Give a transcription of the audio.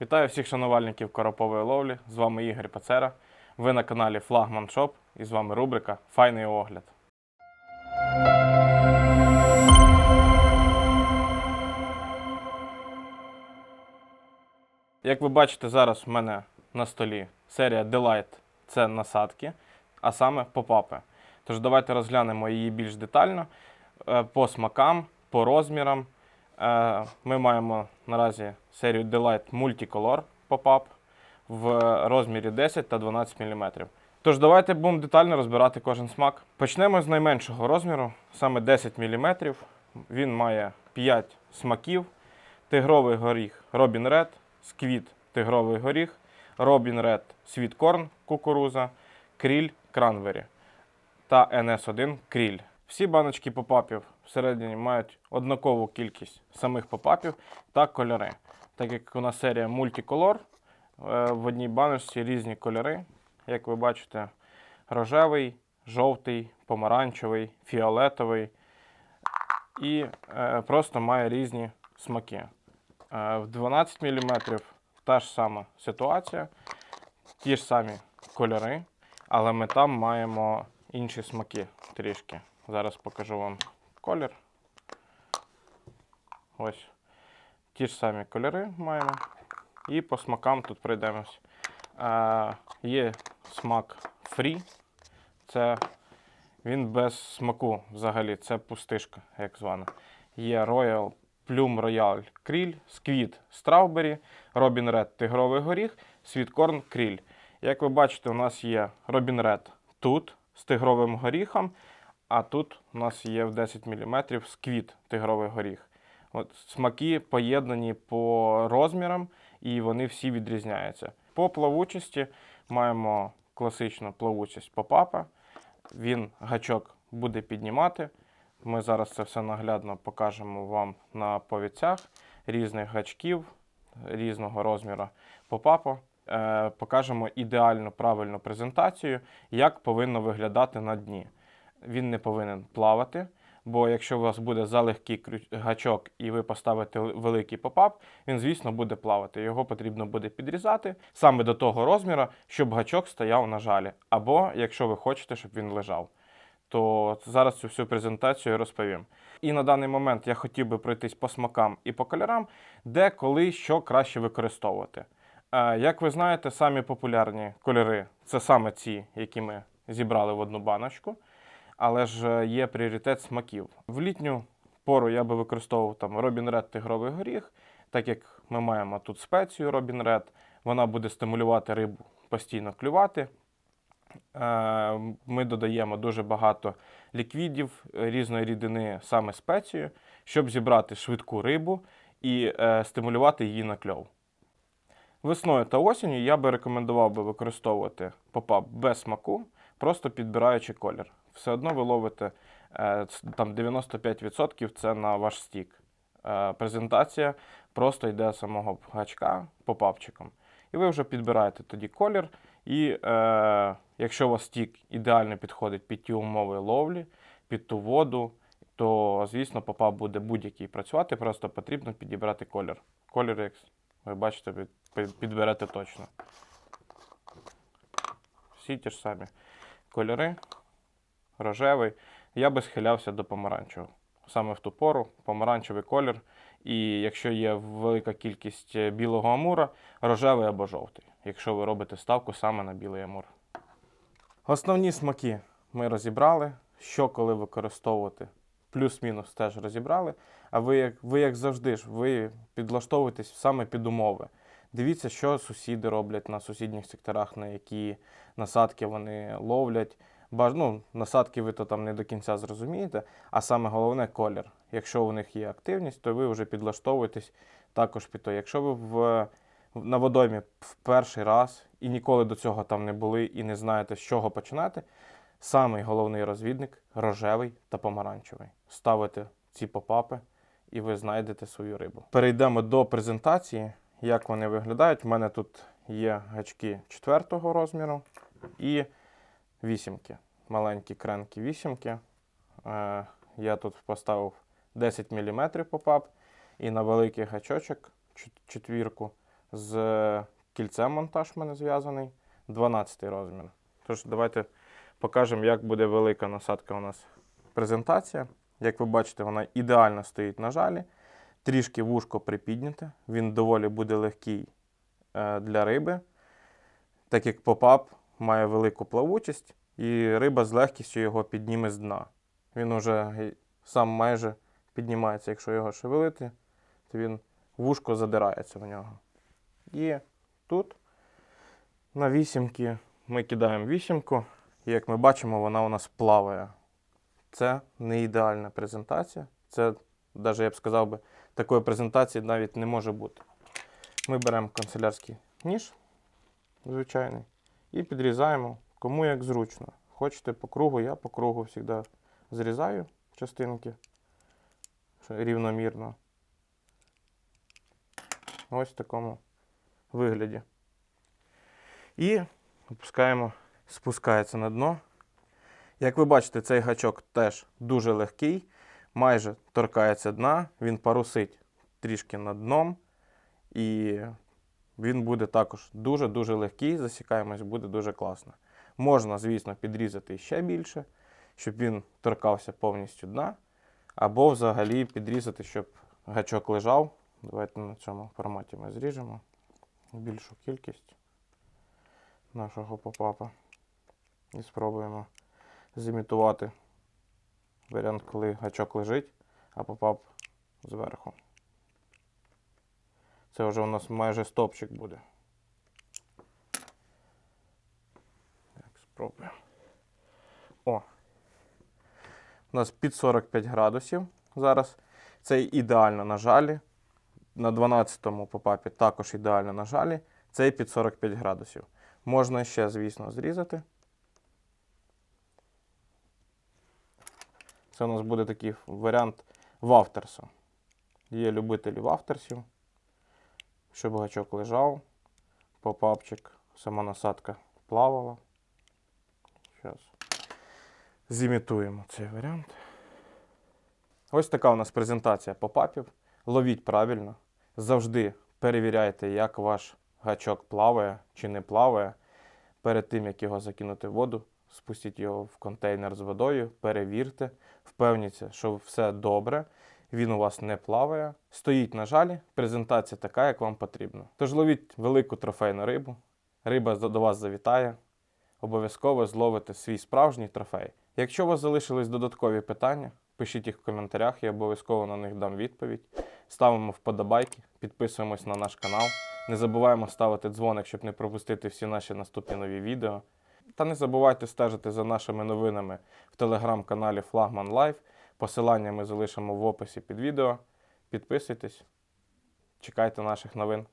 Вітаю всіх шанувальників коропової ловлі. З вами Ігор Пацера. Ви на каналі Флагман Шоп і з вами рубрика Файний огляд. Як ви бачите, зараз в мене на столі серія Delight це насадки, а саме попапи. Тож давайте розглянемо її більш детально е, по смакам, по розмірам. Е, Ми маємо наразі серію Delight Multicolor Pop-Up в розмірі 10 та 12 мм. Тож давайте будемо детально розбирати кожен смак. Почнемо з найменшого розміру, саме 10 мм. Він має 5 смаків: тигровий горіх Robin Red, сквіт тигровий горіх, Robin Red Corn кукуруза, кріль кранвері та NS1 кріль. Всі баночки попапів всередині мають однакову кількість самих попапів та кольори. Так як у нас серія мультиколор, е, в одній баночці різні кольори. Як ви бачите, рожевий, жовтий, помаранчевий, фіолетовий і е, просто має різні смаки. Е, в 12 мм та ж сама ситуація, ті ж самі кольори, але ми там маємо інші смаки трішки. Зараз покажу вам колір. Ось. Ті ж самі кольори маємо. І по смакам тут пройдемось. Е, є смак фрі. Це він без смаку взагалі. Це пустишка, як звана. Є Royal Plum Royal Кріль, Сквіт Strawberry, Robin Red Тигровий горіх, Corn Кріль. Як ви бачите, у нас є Robin Red тут з тигровим горіхом, а тут у нас є в 10 мм сквіт тигровий горіх. От смаки поєднані по розмірам і вони всі відрізняються. По плавучості маємо класичну плавучість попапа. Він гачок буде піднімати. Ми зараз це все наглядно покажемо вам на повідцях різних гачків, різного розміру попапа. Е, покажемо ідеальну правильну презентацію, як повинно виглядати на дні. Він не повинен плавати, бо якщо у вас буде залегкий гачок і ви поставите великий попап, він, звісно, буде плавати. Його потрібно буде підрізати саме до того розміру, щоб гачок стояв на жалі. Або якщо ви хочете, щоб він лежав. То зараз цю всю презентацію я розповім. І на даний момент я хотів би пройтись по смакам і по кольорам, де коли що краще використовувати. Як ви знаєте, самі популярні кольори це саме ці, які ми зібрали в одну баночку, але ж е, є пріоритет смаків. В літню пору я би використовував там Robin Red тигровий горіх, так як ми маємо тут спецію Robin Red, вона буде стимулювати рибу постійно клювати. Е, Ми додаємо дуже багато ліквідів е, різної рідини саме спецію, щоб зібрати швидку рибу і стимулювати її на кльов. Весною та осінню я би рекомендував би використовувати попап без смаку, просто підбираючи колір. Все одно ви ловите е, там 95% це на ваш стік. Е, презентація просто йде самого гачка попапчиком. І ви вже підбираєте тоді колір. І е, якщо у вас стік ідеально підходить під ті умови ловлі, під ту воду, то, звісно, попап буде будь-який працювати, просто потрібно підібрати колір. Колір, як ви бачите, підберете точно. Всі ті ж самі кольори, рожевий. Я би схилявся до помаранчевого. Саме в ту пору помаранчевий колір. І якщо є велика кількість е, білого амура, рожевий або жовтий, якщо ви робите ставку саме на білий амур. Основні смаки ми розібрали. Що коли використовувати, плюс-мінус теж розібрали. А ви, як, ви, як завжди, ж, ви підлаштовуєтесь саме під умови. Дивіться, що сусіди роблять на сусідніх секторах, на які насадки вони ловлять. Ну, насадки ви то там не до кінця зрозумієте, а саме головне колір. Якщо у них є активність, то ви вже підлаштовуєтесь також під то. Якщо ви в, на водоймі в перший раз і ніколи до цього там не були і не знаєте, з чого починати, самий головний розвідник рожевий та помаранчевий. Ставите ці попапи і ви знайдете свою рибу. Перейдемо до презентації, як вони виглядають. У мене тут є гачки четвертого розміру і вісімки. Маленькі кренки вісімки. Е, я тут поставив 10 мм попап і на великий гачочок четвірку з кільцем монтаж мене зв'язаний, 12 розмір. Тож давайте покажемо, як буде велика насадка у нас презентація. Як ви бачите, вона ідеально стоїть на жалі. Трішки вушко припідняте, він доволі буде легкий е, для риби, так як попап має велику плавучість, і риба з легкістю його підніме з дна. Він уже сам майже піднімається, якщо його шевелити, то він вушко задирається в нього. І тут на вісімки ми кидаємо вісімку, і як ми бачимо, вона у нас плаває. Це не ідеальна презентація. Це, навіть я б сказав би, такої презентації навіть не може бути. Ми беремо канцелярський ніж, звичайний, і підрізаємо кому як зручно. Хочете по кругу, я по кругу завжди зрізаю частинки рівномірно. Ось в такому вигляді. І опускаємо, спускається на дно. Як ви бачите, цей гачок теж дуже легкий, майже торкається дна, він парусить трішки над дном, і він буде також дуже-дуже легкий, засікаємось буде дуже класно. Можна, звісно, підрізати ще більше, щоб він торкався повністю дна, або взагалі підрізати, щоб гачок лежав. Давайте на цьому форматі ми зріжемо більшу кількість нашого попапа і спробуємо зімітувати варіант, коли гачок лежить, а попап зверху. Це вже у нас майже стопчик буде. Так, спробуємо. О! У нас під 45 градусів зараз. Це ідеально на жалі. На 12-му попапі також ідеально на жалі. Це під 45 градусів. Можна ще, звісно, зрізати. Це у нас буде такий варіант вафтерсу. Є любителі вафтерсів, щоб гачок лежав, попапчик, сама насадка плавала. Зараз зімітуємо цей варіант. Ось така у нас презентація попапів. Ловіть правильно. Завжди перевіряйте, як ваш гачок плаває чи не плаває. Перед тим, як його закинути в воду, спустіть його в контейнер з водою, перевірте, впевніться, що все добре, він у вас не плаває. Стоїть на жалі, презентація така, як вам потрібно. Тож ловіть велику трофейну рибу, риба до вас завітає, обов'язково зловите свій справжній трофей. Якщо у вас залишились додаткові питання, пишіть їх в коментарях, я обов'язково на них дам відповідь. Ставимо вподобайки, підписуємось на наш канал. Не забуваємо ставити дзвоник, щоб не пропустити всі наші наступні нові відео. Та не забувайте стежити за нашими новинами в телеграм-каналі Флагман Лайв. Посилання ми залишимо в описі під відео. Підписуйтесь, чекайте наших новин.